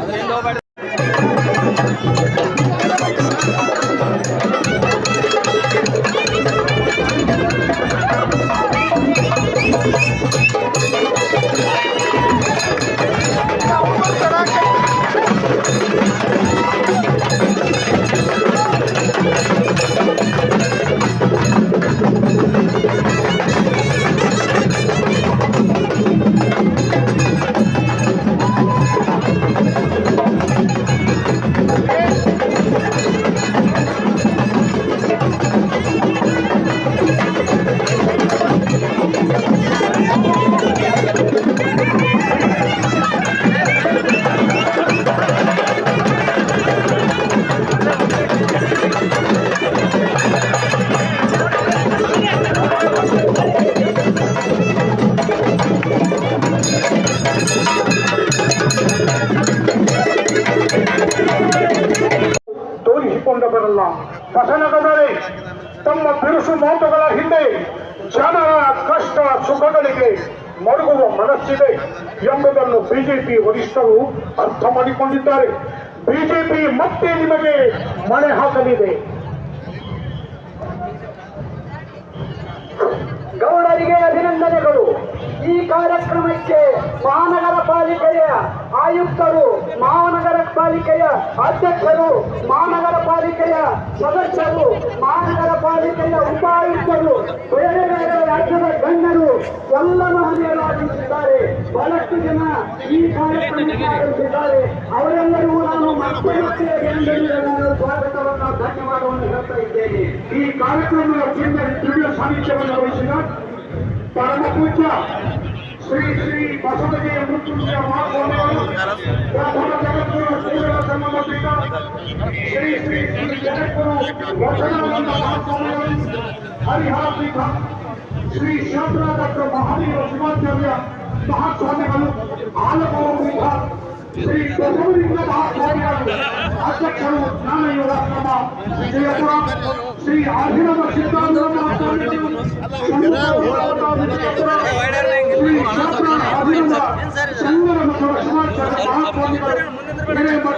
ಅದ ಬಸನಗದರೆ ತಮ್ಮ ಬಿರುಸು ಮಾತುಗಳ ಹಿಂದೆ ಜನರ ಕಷ್ಟ ಸುಖಗಳಿಗೆ ಮರುಗುವ ಮನಸ್ಸಿದೆ ಎಂಬುದನ್ನು ಬಿಜೆಪಿ ವರಿಷ್ಠರು ಅರ್ಥ ಮಾಡಿಕೊಂಡಿದ್ದಾರೆ. ಬಿಜೆಪಿ ಮತ್ತೆ ನಿಮಗೆ ಮಣೆ ಹಾಕಲಿದೆ. ಗೌಡರಿಗೆ ಅಭಿನಂದನೆಗಳು. ಈ ಕಾರ್ಯಕ್ರಮಕ್ಕೆ ಮಹಾನಗರ ಪಾಲಿಕೆಯ ಆಯುಕ್ತರು, ಮಹಾನಗರ ಪಾಲಿಕೆಯ ಅಧ್ಯಕ್ಷರು, ಮಹಾನಗರ ಪಾಲಿಕೆಯ ಸದಸ್ಯರು, ಮಹಾನಗರ ಪಾಲಿಕೆಯ ಉಪಾಯುಕ್ತರು ಬೇರೆ ಬೇರೆ ರಾಜ್ಯದ ಗಣ್ಯರು ಎಲ್ಲ ಮಹನೀಯರು ಆಗಮಿಸಿದ್ದಾರೆ ಬಹಳಷ್ಟು ಜನ ಈ ಕಾರ್ಯಕ್ರಮಕ್ಕೆ ಅವರೆಲ್ಲರಿಗೂ ನಾನು ಮತ್ತೆ ಸ್ವಾಗತವನ್ನು ಧನ್ಯವಾದವನ್ನು ಹೇಳ್ತಾ ಇದ್ದೇನೆ. ಈ ಕಾರ್ಯಕ್ರಮದ ಸಾನ್ನಿಧ್ಯವನ್ನು ವಹಿಸಿದ ಪರಮ ಪೂಜ್ಯ ಶ್ರೀ ಶ್ರೀ ಬಸವಜಯ ಮೃತ್ಯುಂಜಯ ಮಹಾಸ್ವಾಮಿಗಳು ಪ್ರಥಮ ಜಗದ್ಗುರು ಶ್ರೀಗಳ ಸಂಬಂಧಿತ ಶ್ರೀ ಶ್ರೀ ಶ್ರೀ ಜಗದ್ಗುರು ವಚನಾನಂದ ಮಹಾಸ್ವಾಮಿಗಳು ಹರಿಹರ ಪೀಠ ಶ್ರೀ ಶಾಸ್ತ್ರ ಡಾಕ್ಟರ್ ಮಹಾವೀರ ಶಿವಾಚಾರ್ಯ ಮಹಾಸ್ವಾಮಿಗಳು ಆಲಮೂರು ಪೀಠ ಶ್ರೀ ಬಸವಲಿಂಗ ಮಹಾಸ್ವಾಮಿಗಳು ಅಧ್ಯಕ್ಷರು ಜ್ಞಾನಯೋಗಾಶ್ರಮ ವಿಜಯಪುರ ಶ್ರೀ ಆಭಿನವ ಸಿದ್ಧಾಂತ ಮಹಾಸ್ವಾಮಿಗಳು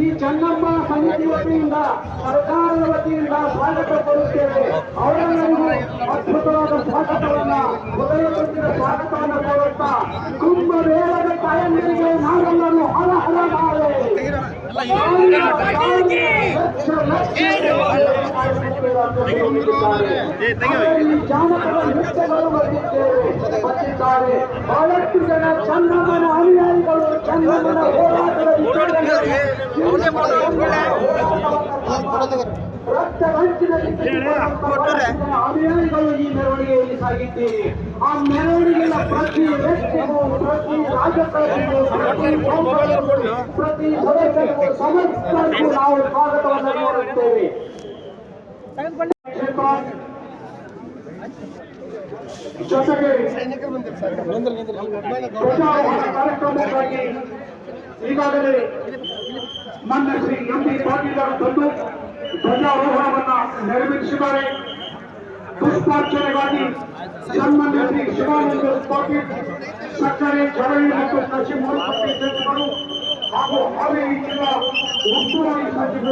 ಈ ಚೆನ್ನಮ್ಮ ಸಮಿತಿ ವತಿಯಿಂದ ಸರ್ಕಾರದ ವತಿಯಿಂದ ಸ್ವಾಗತ ಕೊಡುತ್ತೇವೆ ಅವರೆಲ್ಲರಿಗೂ ಅದ್ಭುತವಾದ ಸ್ವಾಗತವನ್ನ ತುಂಬಿದ ಸ್ವಾಗತವನ್ನು ಕೋರುತ್ತಾ ಕುಂಭಮೇಳದ ತಾಯಂದಿರಿಗೆ ನಾವೆಲ್ಲರೂ ಹಲ ಹಲ ನಾಳೆ ಲಕ್ಷ ಲಕ್ಷ. ಅದರಲ್ಲಿ ಜಾನಪದ ನೃತ್ಯಗಳು ಬಂದಿದ್ದೇವೆ ಬಂದಿದ್ದಾರೆ ಬಹಳಷ್ಟು ಜನ ಚನ್ನಮ್ಮನ ಅನುಯಾಯಿಗಳು ಚನ್ನಮ್ಮನ ವಿಚಾರದಲ್ಲಿ ರಕ್ತ ಅನುಯಾಯಿಗಳು ಈ ಮೆರವಣಿಗೆಯಲ್ಲಿ ಸಾಗಿದ್ದೀರಿ. ಆ ಮೆರವಣಿಗೆಯ ಪ್ರತಿ ವ್ಯಕ್ತಿಗೂ ಪ್ರತಿ ರಾಜಕಾರಣಿಗೂ ಪ್ರತಿ ಪ್ರತಿ ಸದಸ್ಯರಿಗೂ ಸಮಸ್ತರಿಗೂ ನಾವು ಸ್ವಾಗತವನ್ನು ನೀಡುತ್ತೇವೆ. ಕಾರ್ಯಕ್ರಮಕ್ಕಾಗಿ ಈಗಾಗಲೇ ನನ್ನ ಶ್ರೀ ಎಂ ಬಿ ಪಾಟೀಲ್ ಬಂದು ಧ್ವಜಾರೋಹಣವನ್ನ ನೆರವೇರಿಸಿದ್ದಾರೆ ಪುಷ್ಪಾರ್ಚನೆಗಾಗಿ ಸನ್ಮಾನ್ಯ ಶ್ರೀ ಶಿವಾನಂದ ಪಾಟೀಲ್ ಸಕ್ಕರೆ ಜವಳಿ ಮತ್ತು ನರಸಿಂಹ ಸಚಿವರು ಹಾಗೂ ಹಾವೇರಿ ಜಿಲ್ಲಾ ಉಸ್ತುವಾರಿ ಸಚಿವರು